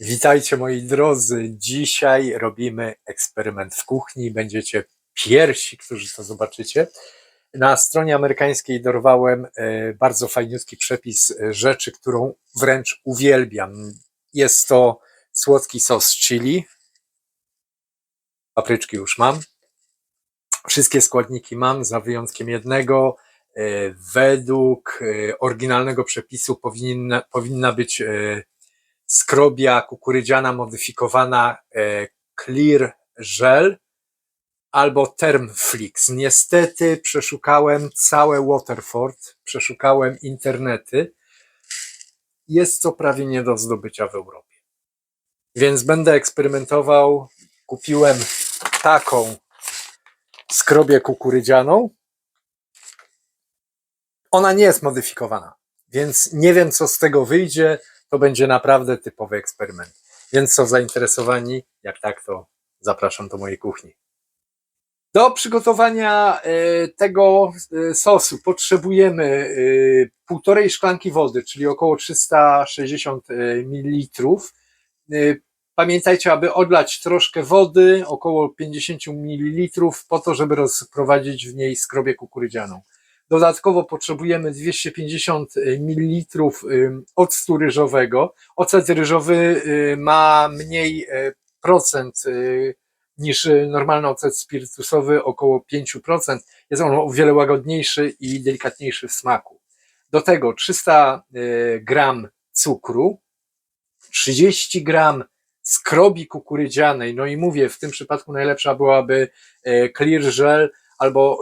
Witajcie moi drodzy. Dzisiaj robimy eksperyment w kuchni. Będziecie pierwsi, którzy to zobaczycie. Na stronie amerykańskiej dorwałem e, bardzo fajniutki przepis e, rzeczy, którą wręcz uwielbiam. Jest to słodki sos chili. Papryczki już mam. Wszystkie składniki mam, za wyjątkiem jednego. E, Według oryginalnego przepisu powinna, powinna być skrobia kukurydziana modyfikowana e, Clear Gel albo Termflix. Niestety przeszukałem całe Waterford, przeszukałem internety. Jest to prawie nie do zdobycia w Europie. Więc będę eksperymentował. Kupiłem taką skrobię kukurydzianą. Ona nie jest modyfikowana, więc nie wiem, co z tego wyjdzie. To będzie naprawdę typowy eksperyment. Więc są zainteresowani? Jak tak, to zapraszam do mojej kuchni. Do przygotowania e, tego e, sosu potrzebujemy e, półtorej szklanki wody, czyli około 360 ml. Pamiętajcie, aby odlać troszkę wody, około 50 ml, po to, żeby rozprowadzić w niej skrobię kukurydzianą. Dodatkowo potrzebujemy 250 ml octu ryżowego. Ocet ryżowy y, ma mniej procent y, niż normalny ocet spirytusowy, około 5%. Jest on o wiele łagodniejszy i delikatniejszy w smaku. Do tego 300 y, gram cukru, 30 gram skrobi kukurydzianej, no i mówię, w tym przypadku najlepsza byłaby Clear Gel albo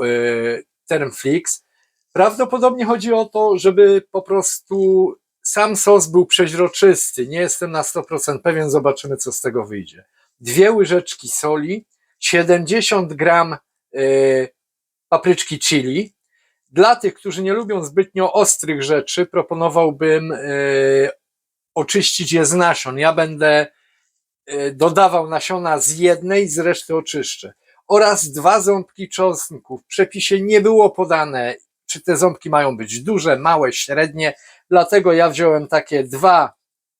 Termflix. Prawdopodobnie chodzi o to, żeby po prostu sam sos był przeźroczysty. Nie jestem na 100% pewien, zobaczymy co z tego wyjdzie. Dwie łyżeczki soli, 70 gram y, papryczki chili. Dla tych, którzy nie lubią zbytnio ostrych rzeczy, proponowałbym y, oczyścić je z nasion. Ja będę y, dodawał nasiona z jednej, z reszty oczyszczę. Oraz dwa ząbki czosnku. W przepisie nie było podane, czy te ząbki mają być duże, małe, średnie. Dlatego ja wziąłem takie dwa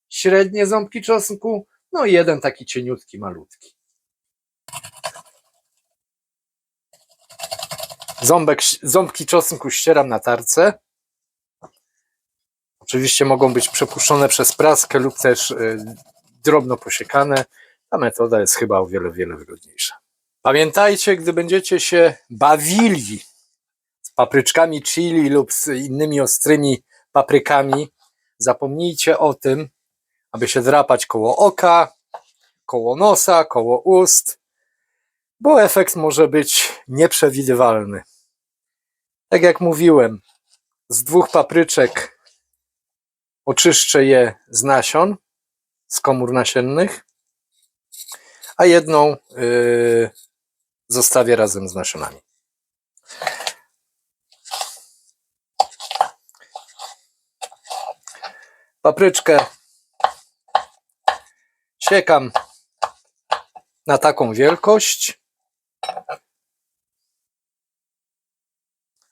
średnie ząbki czosnku, no i jeden taki cieniutki, malutki. Ząbek, ząbki czosnku ścieram na tarce. Oczywiście mogą być przepuszczone przez praskę lub też y, drobno posiekane. Ta metoda jest chyba o wiele, wiele wygodniejsza. Pamiętajcie, gdy będziecie się bawili papryczkami chili lub z innymi ostrymi paprykami, zapomnijcie o tym, aby się drapać koło oka, koło nosa, koło ust, bo efekt może być nieprzewidywalny. Tak jak mówiłem, z dwóch papryczek oczyszczę je z nasion, z komór nasiennych, a jedną yy, zostawię razem z nasionami. Papryczkę siekam na taką wielkość.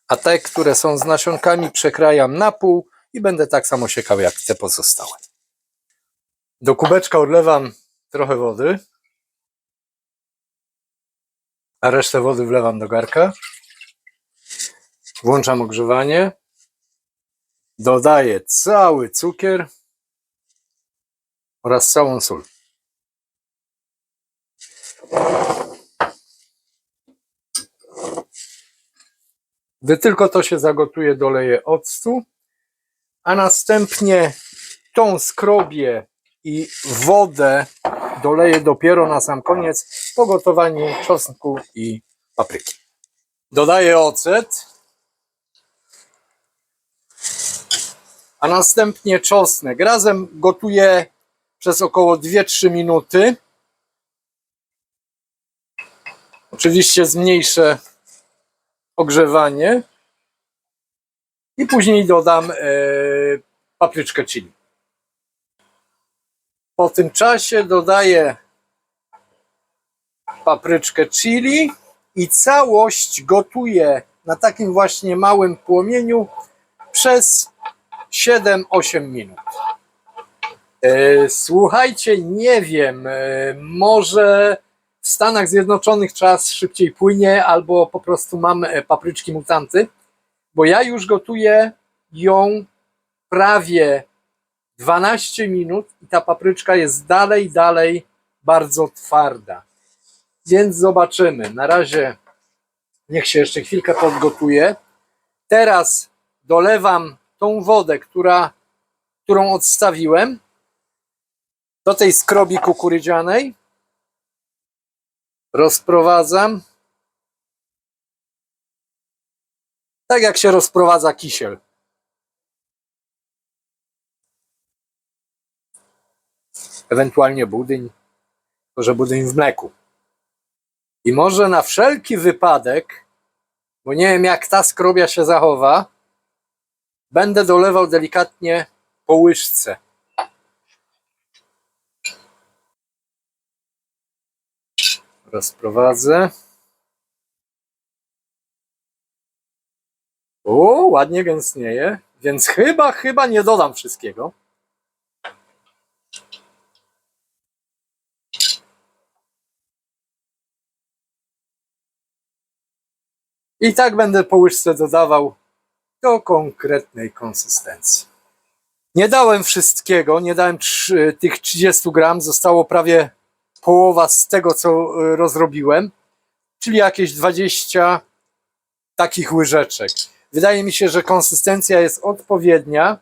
A te, które są z nasionkami, przekrajam na pół i będę tak samo siekał jak te pozostałe. Do kubeczka odlewam trochę wody, a resztę wody wlewam do garka. Włączam ogrzewanie. Dodaję cały cukier oraz całą sól. Gdy tylko to się zagotuje, doleję octu, a następnie tą skrobię i wodę doleję dopiero na sam koniec po gotowaniu czosnku i papryki. Dodaję ocet, a następnie czosnek. Razem gotuję przez około 2-3 minuty. Oczywiście zmniejszę ogrzewanie i później dodam e, papryczkę chili. Po tym czasie dodaję papryczkę chili i całość gotuję na takim właśnie małym płomieniu przez 7-8 minut. E, Słuchajcie, nie wiem, e, może w Stanach Zjednoczonych czas szybciej płynie, albo po prostu mam e, papryczki mutanty, bo ja już gotuję ją prawie 12 minut i ta papryczka jest dalej, dalej bardzo twarda. Więc zobaczymy. Na razie niech się jeszcze chwilkę podgotuje. Teraz dolewam tą wodę, która, którą odstawiłem do tej skrobi kukurydzianej. Rozprowadzam. Tak jak się rozprowadza kisiel. Ewentualnie budyń, może budyń w mleku. I może na wszelki wypadek, bo nie wiem jak ta skrobia się zachowa, będę dolewał delikatnie po łyżce. Rozprowadzę. O, ładnie gęstnieje, więc chyba, chyba nie dodam wszystkiego. I tak będę po łyżce dodawał do konkretnej konsystencji. Nie dałem wszystkiego, nie dałem tych 30 gram, zostało prawie połowa z tego, co y, rozrobiłem, czyli jakieś 20 takich łyżeczek. Wydaje mi się, że konsystencja jest odpowiednia,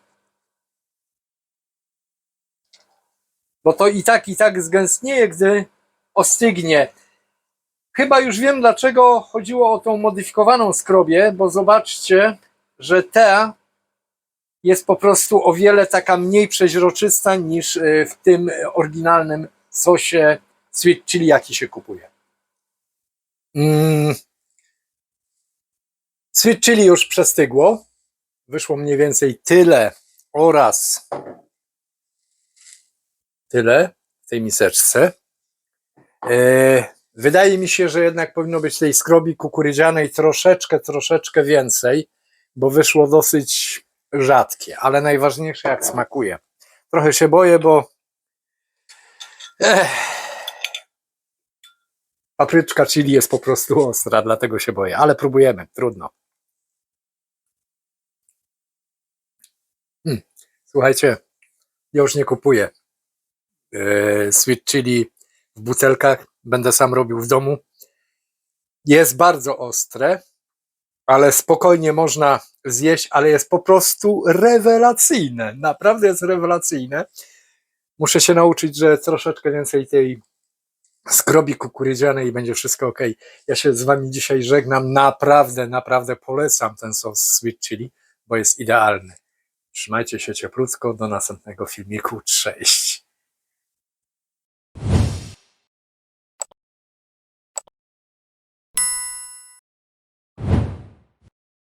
bo to i tak, i tak zgęstnieje, gdy ostygnie. Chyba już wiem, dlaczego chodziło o tą modyfikowaną skrobię, bo zobaczcie, że ta jest po prostu o wiele taka mniej przeźroczysta niż y, w tym oryginalnym sosie sweet chili, jaki się kupuje. Mm. Sweet chili już przestygło. Wyszło mniej więcej tyle oraz tyle w tej miseczce. E, Wydaje mi się, że jednak powinno być tej skrobi kukurydzianej troszeczkę, troszeczkę więcej, bo wyszło dosyć rzadkie, ale najważniejsze jak smakuje. Trochę się boję, bo Ech. papryczka chili jest po prostu ostra, dlatego się boję, ale próbujemy, trudno. Hmm. Słuchajcie, ja już nie kupuję e, sweet chili w butelkach, będę sam robił w domu. Jest bardzo ostre, ale spokojnie można zjeść, ale jest po prostu rewelacyjne. Naprawdę jest rewelacyjne. Muszę się nauczyć, że troszeczkę więcej tej skrobi kukurydzianej i będzie wszystko ok. Ja się z wami dzisiaj żegnam. Naprawdę, naprawdę polecam ten sos sweet chili, bo jest idealny. Trzymajcie się cieplutko. Do następnego filmiku. Cześć.